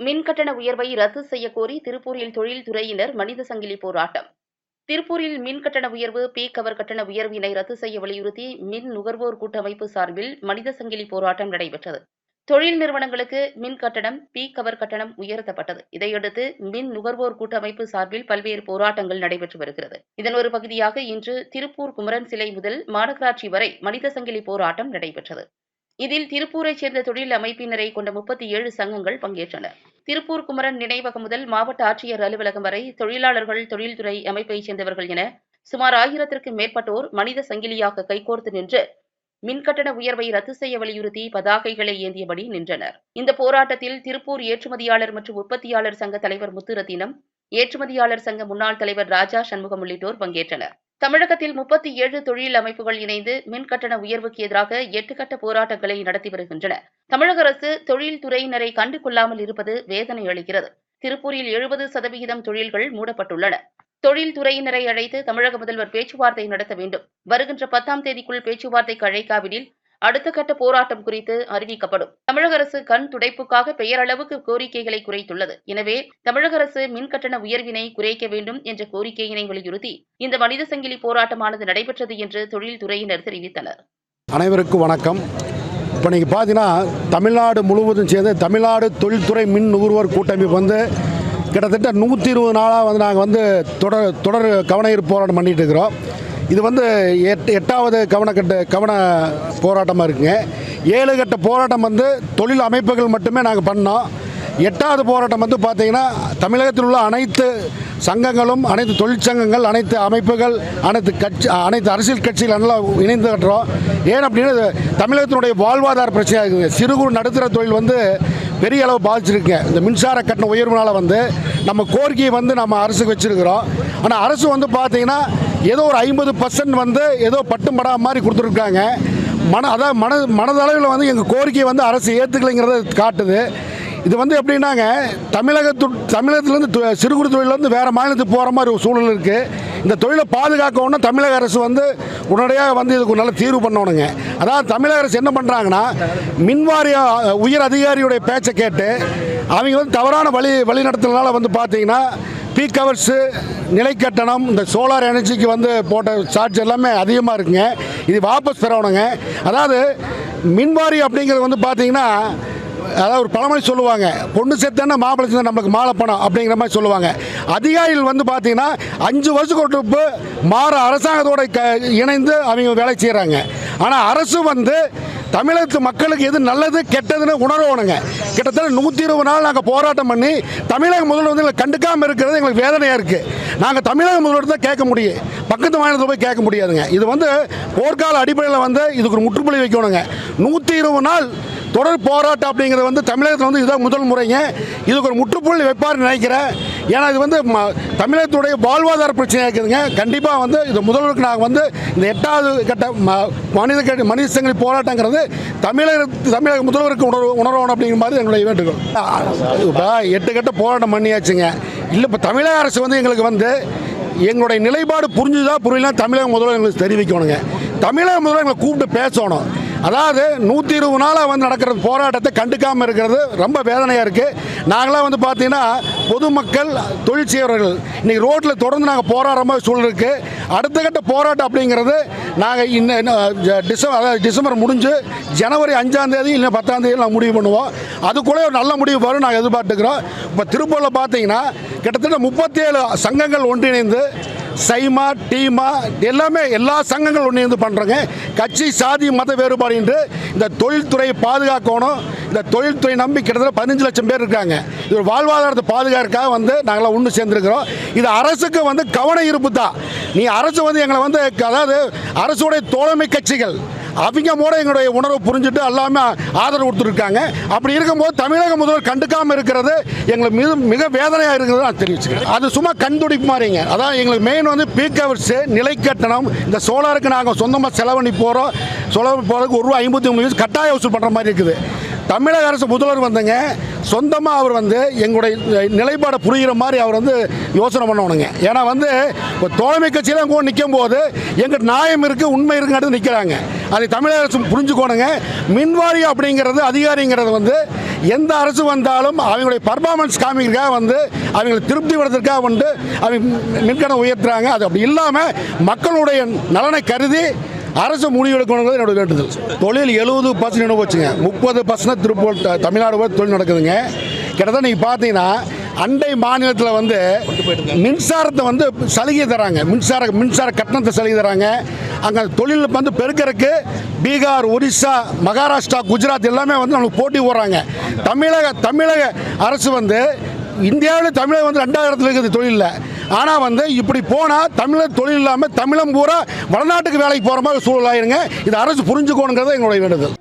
மின் கட்டண உயர்வை ரத்து செய்யக்கோரி திருப்பூரில் தொழில்துறையினர் மனித சங்கிலி போராட்டம். திருப்பூரில் மின் கட்டண உயர்வு பீக் கவர் கட்டண உயர்வினை ரத்து செய்ய வலியுறுத்தி மின் நுகர்வோர் கூட்டமைப்பு சார்பில் மனித சங்கிலி போராட்டம் நடைபெற்றது. தொழில் நிறுவனங்களுக்கு மின் கட்டணம் பீக் கவர் கட்டணம் உயர்த்தப்பட்டது. இதையடுத்து மின் நுகர்வோர் கூட்டமைப்பு சார்பில் பல்வேறு போராட்டங்கள் நடைபெற்று வருகிறது. இதன் ஒரு பகுதியாக இன்று திருப்பூர் குமரன் சிலை முதல் மாநகராட்சி வரை மனித சங்கிலி போராட்டம் நடைபெற்றது. இதில் திருப்பூரைச் சேர்ந்த தொழில் அமைப்பினரை கொண்ட முப்பத்தி ஏழு சங்கங்கள் பங்கேற்றன. திருப்பூர் குமரன் நினைவகம் முதல் மாவட்ட ஆட்சியர் அலுவலகம் வரை தொழிலாளர்கள் தொழில்துறை அமைப்பைச் சேர்ந்தவர்கள் என சுமார் ஆயிரத்திற்கும் மேற்பட்டோர் மனித சங்கிலியாக கைகோர்த்து நின்று மின்கட்டண உயர்வை ரத்து செய்ய வலியுறுத்தி பதாகைகளை ஏந்தியபடி நின்றனர். இந்த போராட்டத்தில் திருப்பூர் ஏற்றுமதியாளர் மற்றும் உற்பத்தியாளர் சங்க தலைவர் முத்துரத்தினம் ஏற்றுமதியாளர் சங்க முன்னாள் தலைவர் ராஜா சண்முகம் உள்ளிட்டோர் பங்கேற்றனர். தமிழகத்தில் முப்பத்தி ஏழு தொழில் அமைப்புகள் இணைந்து மின் கட்டண உயர்வுக்கு எதிராக எட்டு கட்ட போராட்டங்களை நடத்தி வருகின்றன. தமிழக அரசு தொழில் துறையினரை கண்டு கொள்ளாமல் இருப்பது வேதனை அளிக்கிறது. திருப்பூரில் எழுபது சதவிகிதம் தொழில்கள் மூடப்பட்டுள்ளன. தொழில் துறையினரை அழைத்து தமிழக முதல்வர் பேச்சுவார்த்தை நடத்த வேண்டும். வருகின்ற பத்தாம் தேதிக்குள் பேச்சுவார்த்தைக்கு அழைக்காவிடில் அடுத்த கட்ட போராட்டம் குறித்து அறிவிக்கப்படும். தமிழக அரசு கண் துடைப்புக்காக பெயரளவுக்கு கோரிக்கைகளை குறைத்துள்ளது. எனவே தமிழக அரசு மின் கட்டண உயர்வினை குறைக்க வேண்டும் என்ற கோரிக்கையினை வலியுறுத்தி இந்த மனித சங்கிலி போராட்டமானது நடைபெற்றது என்று தொழில்துறையினர் தெரிவித்தனர். அனைவருக்கும் வணக்கம். இப்போ நீங்கள் பார்த்தீங்கன்னா தமிழ்நாடு முழுவதும் சேர்ந்து தமிழ்நாடு தொழில்துறை மின் நுகர்வோர் கூட்டமைப்பு வந்து கிட்டத்தட்ட நூற்றி இருபது நாளாக வந்து நாங்கள் வந்து தொடர் தொடர் கவன போராட்டம் பண்ணிகிட்டு இருக்கிறோம். இது வந்து எட் எட்டாவது கவனக்கட்டு கவன போராட்டமாக இருக்குங்க. ஏழு கட்ட போராட்டம் வந்து தொழில் அமைப்புகள் மட்டுமே நாங்கள் பண்ணோம். எட்டாவது போராட்டம் வந்து பார்த்தீங்கன்னா தமிழகத்தில் உள்ள அனைத்து சங்கங்களும் அனைத்து தொழிற்சங்கங்கள் அனைத்து அமைப்புகள் அனைத்து கட்சி அனைத்து அரசியல் கட்சிகள் நல்லா இணைந்து கட்டுறோம். ஏன் அப்படின்னா தமிழகத்தினுடைய வாழ்வாதார பிரச்சனையாக இருக்குது சிறு குறு நடுத்தர தொழில் வந்து பெரிய அளவு பாதிச்சிருக்கு இந்த மின்சார கட்டண உயர்வுனால் வந்து நம்ம கோரிக்கையை வந்து நம்ம அரசுக்கு வச்சிருக்கிறோம். ஆனால் அரசு வந்து பார்த்திங்கன்னா ஏதோ ஒரு ஐம்பது பர்சன்ட் வந்து ஏதோ பட்டும் படா மாதிரி கொடுத்துருக்காங்க. மன அதாவது மன மனதளவில் வந்து எங்கள் கோரிக்கையை வந்து அரசு ஏற்றுக்கலைங்கிறத காட்டுது. இது வந்து எப்படின்னாங்க தமிழகத்து தமிழகத்துலேருந்து சிறு குறு தொழிலேருந்து வேறு மாநிலத்துக்கு போகிற மாதிரி ஒரு சூழல் இருக்குது இந்த தொழிலை பாதுகாக்கணும்னா தமிழக அரசு வந்து உடனடியாக வந்து இதுக்கு நல்ல தீர்வு பண்ணணுங்க. அதாவது தமிழக அரசு என்ன பண்ணுறாங்கன்னா மின்வாரிய உயர் அதிகாரியுடைய பேச்சை கேட்டு அவங்க வந்து தவறான வழி வழி நடத்துறதுனால வந்து பார்த்தீங்கன்னா பீக் ஹவர்ஸு நிலைக்கட்டணம் இந்த சோலார் எனர்ஜிக்கு வந்து போட்ட சார்ஜ் எல்லாமே அதிகமாக இருக்குங்க. இது வாபஸ் பெறணுங்க. அதாவது மின்வாரி அப்படிங்கிறது வந்து பார்த்தீங்கன்னா அதாவது ஒரு பழமொழி சொல்லுவாங்க பொண்ணு சேர்த்தானே மாப்பிள்ளை செத்தா நம்மளுக்கு மாலை பணம் அப்படிங்கிற மாதிரி சொல்லுவாங்க. அதிகாரிகள் வந்து பார்த்தீங்கன்னா அஞ்சு வருஷத்துக்கு ஒரு ட்ரிப்பு மாற அரசாங்கத்தோட க இணைந்து அவங்க வேலை செய்கிறாங்க ஆனால் அரசு வந்து தமிழகத்து மக்களுக்கு எது நல்லது கெட்டதுன்னு உணர்வணுங்க கிட்டத்தட்ட நூற்றி இருபது நாள் நாங்கள் போராட்டம் பண்ணி தமிழக முதல்வர் வந்து எங்களை கண்டுக்காமல் இருக்கிறது எங்களுக்கு வேதனையாக இருக்குது நாங்கள் தமிழக முதல்வர் தான் கேட்க முடியும். பக்கத்து மாநிலத்தில் போய் கேட்க முடியாதுங்க. இது வந்து போர்க்கால அடிப்படையில் வந்து இதுக்கு ஒரு முற்றுப்புள்ளி வைக்கணுங்க. நூற்றி இருபது நாள் தொடர் போராட்டம் அப்படிங்கிறது வந்து தமிழகத்தில் வந்து இதுதான் முதல் முறைங்க. இதுக்கு ஒரு முற்றுப்புள்ளி வைப்பார்னு நினைக்கிறேன். ஏன்னா இது வந்து ம- தமிழகத்துடைய வாழ்வாதார பிரச்சனையாக இருக்குதுங்க. கண்டிப்பாக வந்து இது முதல்வருக்கு நாங்கள் வந்து இந்த எட்டாவது கட்ட ம- மனித கட்ட மனித சங்கிலி போராட்டங்கிறது தமிழக தமிழக முதல்வருக்கு உணர்வு உணரணும் அப்படிங்கிற மாதிரி எங்களுடைய வேண்டுகோள். இப்போ எட்டு கட்ட போராட்டம் பண்ணியாச்சுங்க. இல்லை இப்போ தமிழக அரசு வந்து எங்களுக்கு வந்து எங்களுடைய நிலைப்பாடு புரிஞ்சுதா புரியலாம் தமிழக முதல்வர் எங்களுக்கு தெரிவிக்கணுங்க. தமிழக முதல்வர் எங்களை கூப்பிட்டு பேசணும். அதாவது நூற்றி இருபது நாளாக வந்து நடக்கிற போராட்டத்தை கண்டுக்காமல் இருக்கிறது ரொம்ப வேதனையாக இருக்குது நாங்களாம் வந்து பார்த்தீங்கன்னா பொதுமக்கள் தொழில் செய்கிறவர்கள் இன்றைக்கி ரோட்டில் தொடர்ந்து நாங்கள் போராடுற மாதிரி சூழல் இருக்குது அடுத்த கட்ட போராட்டம் அப்படிங்கிறது நாங்கள் இன்னும் டிசம்பர் அதாவது டிசம்பர் முடிஞ்சு ஜனவரி அஞ்சாம் தேதி இல்லை பத்தாம் தேதி நாங்கள் முடிவு பண்ணுவோம். அதுக்குள்ளே ஒரு நல்ல முடிவு வரும் நாங்கள் எதிர்பார்த்துக்கிறோம். இப்போ திருப்பூரில் பார்த்தீங்கன்னா கிட்டத்தட்ட முப்பத்தேழு சங்கங்கள் ஒன்றிணைந்து சைமா டீமா எல்லாமே எல்லா சங்கங்களும் ஒன்றிணைந்து பண்ணுறோங்க கட்சி சாதி மத வேறுபாடு என்று இந்த தொழில்துறையை பாதுகாக்கணும். இந்த தொழில்துறை நம்பி கிட்டத்தட்ட பதினஞ்சு லட்சம் பேர் இருக்காங்க. இது ஒரு வாழ்வாதாரத்தை பாதுகாக்கிறதுக்காக வந்து நாங்களாம் ஒன்று சேர்ந்துருக்கிறோம். இது அரசுக்கு வந்து கவன இருப்பு தான். நீ அரசு வந்து எங்களை வந்து அதாவது அரசுடைய தோழமை கட்சிகள் அவங்க மூட எங்களுடைய உணர்வு புரிஞ்சுட்டு எல்லாமே ஆதரவு கொடுத்துருக்காங்க. அப்படி இருக்கும்போது தமிழக முதல்வர் கண்டுக்காமல் இருக்கிறது எங்களுக்கு மிக மிக வேதனையாக இருக்கிறது நான் தெரிவிச்சுக்கிறேன். அது சும்மா கண்துடிப்பு மாதிரிங்க. அதான் எங்களுக்கு மெயின் வந்து பீக் ஹவர்ஸு நிலை கட்டணம் இந்த சோலாருக்கு நாங்கள் சொந்தமாக செலவணி போகிறோம் செலவு போகிறதுக்கு ஒரு ரூபா ஐம்பத்தி மூணு கட்டாய வசூல் பண்ணுற மாதிரி இருக்குது. தமிழக அரசு முதல்வர் வந்துங்க சொந்தமாக அவர் வந்து எங்களுடைய நிலைப்பாடை புரிகிற மாதிரி அவர் வந்து யோசனை பண்ணணுங்க ஏன்னா வந்து இப்போ தோழமை கட்சியில் கூட நிற்கும் போது எங்கள் நியாயம் இருக்குது உண்மை இருக்குங்கிறது நிற்கிறாங்க அதை தமிழக அரசு புரிஞ்சுக்கோணுங்க. மின்வாரியம் அப்படிங்கிறது அதிகாரிங்கிறது வந்து எந்த அரசு வந்தாலும் அவங்களுடைய பர்ஃபார்மன்ஸ் காமிக்கிறதுக்காக வந்து அவங்களை திருப்தி படுறதுக்காக வந்து அவங்க மின்கணம் உயர்த்துறாங்க. அது அப்படி இல்லாமல் மக்களுடைய நலனை கருதி அரசு முடிவெடுக்கணுங்கிறது என்னோட வேண்டுதல் தொழில் எழுபது பர்சன்ட் போச்சுங்க முப்பது பர்சன்ட் திருப்பூர் தமிழ்நாடு தொழில் நடக்குதுங்க. கிட்டத்தட்ட நீங்கள் பார்த்தீங்கன்னா அண்டை மாநிலத்தில் வந்து மின்சாரத்தை வந்து சலுகை தராங்க. மின்சார மின்சார கட்டணத்தை சலுகை தராங்க. அங்கே தொழில் வந்து பெருக்கறதுக்கு பீகார் ஒரிசா மகாராஷ்டிரா குஜராத் எல்லாமே வந்து நம்மளுக்கு போட்டி போடுறாங்க. தமிழக தமிழக அரசு வந்து இந்தியாவில் தமிழகம் வந்து ரெண்டாயிரத்தில் இருக்குது தொழிலில். ஆனால் வந்து இப்படி போனால் தமிழர் தொழில் இல்லாமல் தமிழம் பூரா வடநாட்டுக்கு வேலைக்கு போகிற மாதிரி சூழல் ஆயிருங்க. இது அரசு புரிஞ்சுக்கணுங்கிறது எங்களுடைய வேண்டுதல்